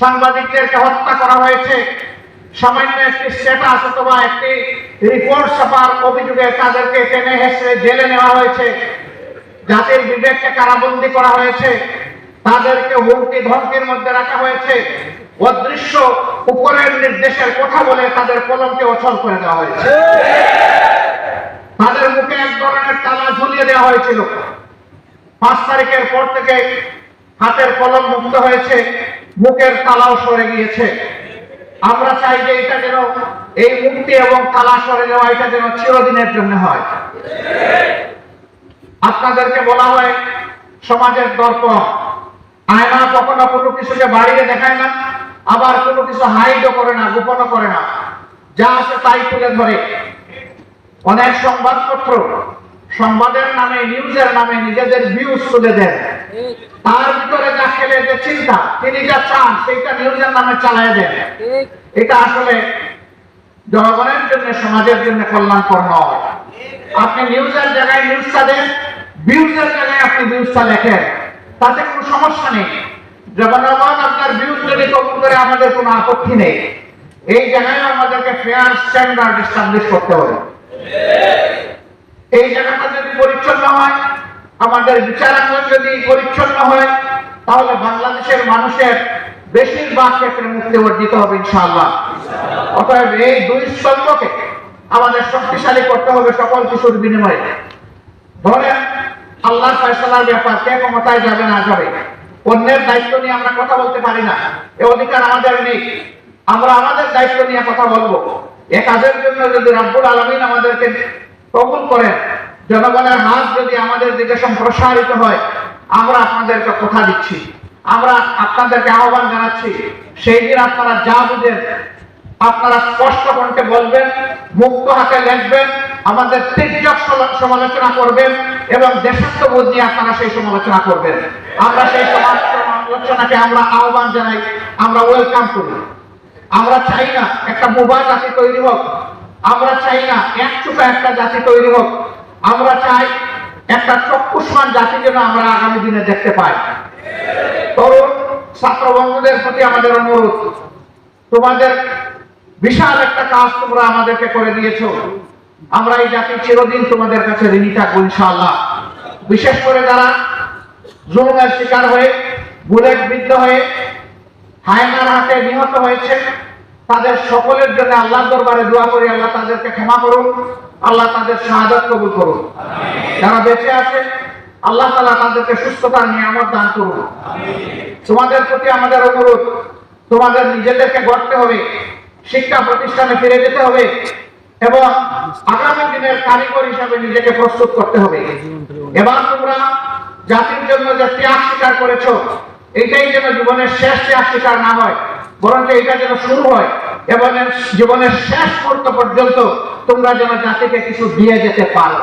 সাংবাদিকদেরকে হত্যা করা হয়েছে, সামান্য একটি স্ট্যাটাস অথবা একটি রিপোর্ট ছাপার অভিযোগে তাদেরকে টেনে হেসড়ে জেলে নেওয়া হয়েছে। জাতির বিবেককে কারাবন্দি করা হয়েছে। তাদেরকে হুমকি ধমকির মধ্যে রাখা হয়েছে। অদৃশ্য উপরের নির্দেশের কথা বলে তাদের কলমকে অচল করে দেওয়া হয়েছে। তাদের মুখে এক ধরনের তালা ঝুলিয়ে দেওয়া হয়েছিল। পাঁচ তারিখের পর থেকে হাতের কলম মুক্ত হয়েছে। মুখের তালাও সরে গিয়েছে। আমরা চাই যে এটা যেন এই মুক্তি এবং তালা সরে যাওয়া এটা যেন চিরদিনের জন্য হয়। আপনাদেরকে বলা হয়, সমাজের দর্পণ। আয়না কখনো কোনো কিছুকে বাড়িয়ে দেখায় না, আবার কোনো কিছু হাইডও করে না, গোপনও করে না। যা আছে তাই তুলে ধরে। অনেক সংবাদপত্র সংবাদের নামে, নিউজের নামে নিজেদের ভিউজ তুলে দেন। তার ভিতরে যে চিন্তা তিনি যা চান সেইটা নিউজের নামে চালায় দেন। এটা আসলে জনগণের জন্য সমাজের জন্য কল্যাণকর নয়। আপনি নিউজের জায়গায় নিউজটা দেন ভিউজের জায়গায় আপনি ভিউজটা লেখেন। তাতে কোনো সমস্যা নেই। জনগণ আপনার ভিউজ যদি কবুল করে আমাদের কোনো আপত্তি নেই। এই জায়গায় আমাদেরকে ফেয়ার স্ট্যান্ডার্ড এস্টাবলিশ করতে হবে। এই জায়গাটা যদি পরিচ্ছন্ন হয় আমাদের বিচারাঙ্গন যদি পরিচ্ছন্ন হয় তাহলে বাংলাদেশের মানুষের বেশিরভাগ ক্ষেত্রে মুক্তি অর্জিত হবে ইনশাআল্লাহ। অতএব এই দুই স্তম্ভকে আমাদের শক্তিশালী করতে হবে সকল কিছুর বিনিময়ে। ধরেন, আল্লাহর ফয়সালার ব্যাপার, কে ক্ষমতায় যাবে না যাবে, অন্যের দায়িত্ব নিয়ে আমরা কথা বলতে পারি না, এ অধিকার আমাদের নেই। আমরা আমাদের দায়িত্ব নিয়ে কথা বলব। এ কাজের জন্য যদি রাব্বুল আলমিন আমাদেরকে কবুল করেন, জনগণের হাত যদি আমাদের দিকে সম্প্রসারিত হয় আমরা আপনাদেরকে কথা দিচ্ছি। আমরা আপনাদেরকে আহ্বান জানাচ্ছি, সেই দিন আপনারা যা বুঝেন, আপনারা স্পষ্ট কণ্ঠে বলবেন, মুক্ত হাতে লিখবেন, আমাদের তীর্যক সমালোচনা করবেন এবং দেশাত্মবোধ নিয়ে আপনারা সেই সমালোচনা করবেন। আমরা সেই সমালোচনাকে আমরা আহ্বান জানাই, আমরা ওয়েলকাম করি। আমরা চাই না একটা মোবাইল জাতি তৈরি হোক, আমরা চাই না এক চুকা একটা জাতি তৈরি হোক। আমরা চাই একটা চক্ষুষ্মান জাতি যেন আমরা আগামী দিনে দেখতে পাই। তরুণ ছাত্র বন্ধুদের প্রতি আমাদের অনুরোধ, তোমাদের বিশাল একটা কাজ তোমরা আমাদেরকে করে দিয়েছ। আমরা এই জাতি চিরদিন তোমাদের কাছে ঋণী থাকব ইনশাআল্লাহ। বিশেষ করে যারা জুলুমের শিকার হয়ে, বুলেট বিদ্ধ হয়ে, হায়নার হাতে নিহত হয়েছে তাদের সকলের জন্য আল্লাহ দরবারে দোয়া করি, আল্লাহ তাদেরকে ক্ষমা করুন, আল্লাহ তাদের শাহাদত কবুল করুন। যারা বেঁচে আছে, আল্লাহ তালা তাদেরকে সুস্থতার নিয়ামত দান করুন। তোমাদের প্রতি আমাদের অনুরোধ, তোমাদের নিজেদেরকে গড়তে হবে, শিক্ষা প্রতিষ্ঠানে ফিরে যেতে হবে এবং আগামী দিনের কারিগর হিসাবে নিজেকে প্রস্তুত করতে হবে। এবার তোমরা জাতির জন্য যে ত্যাগ স্বীকার করেছ, এটাই যেন জীবনের শেষ ত্যাগ স্বীকার না হয় বরং এটা যেন শুরু হয়। এবং জীবনের শেষ মুহূর্ত পর্যন্ত তোমরা যেন জাতিকে কিছু দিয়ে যেতে পারো